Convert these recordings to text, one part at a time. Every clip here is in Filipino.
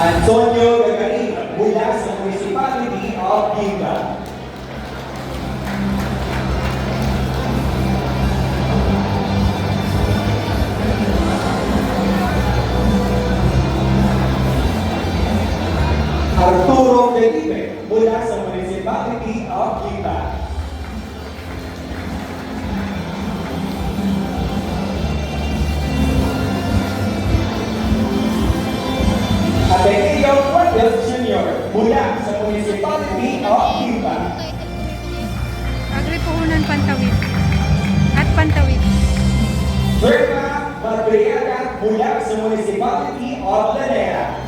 Antonio Gagarin mula sa Municipality of Binga. Arturo Felipe mula sa Municipality of Quinta. mula sa municipality of Iba. Agripuhunan Pantawid at Pantawid. Verma Barbriaga mula sa municipality of Lanera.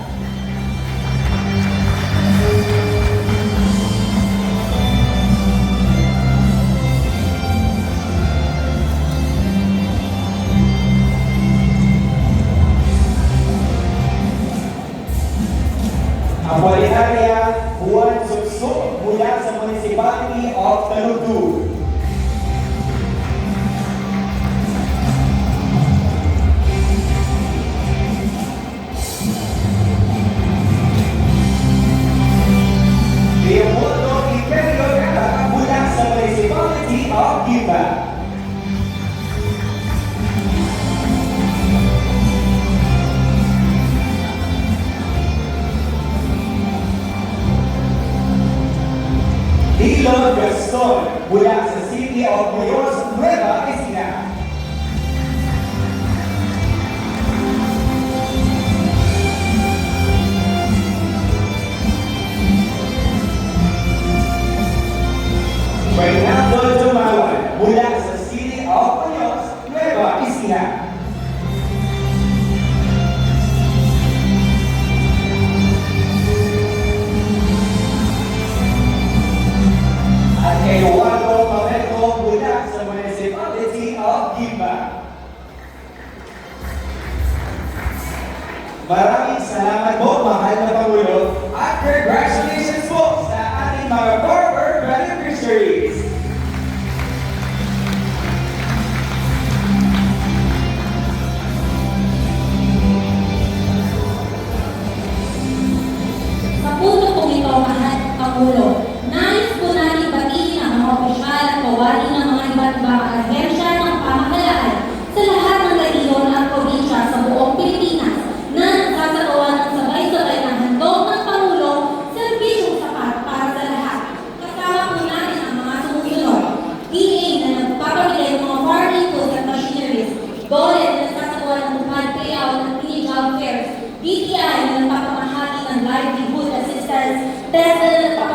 Apolinaria Juan Suksuk mula sa Municipality of Taludug. Leopoldo Imperio Gala mula sa Municipality of Giba. nuestra historia, voy a asesinar a Dios nueva esquina. Maraming salamat po, mahal na Pangulo, at congratulations po sa ating mga former beneficiaries. Mapuno po ito, mahal Pangulo, American Food Assistance, Desert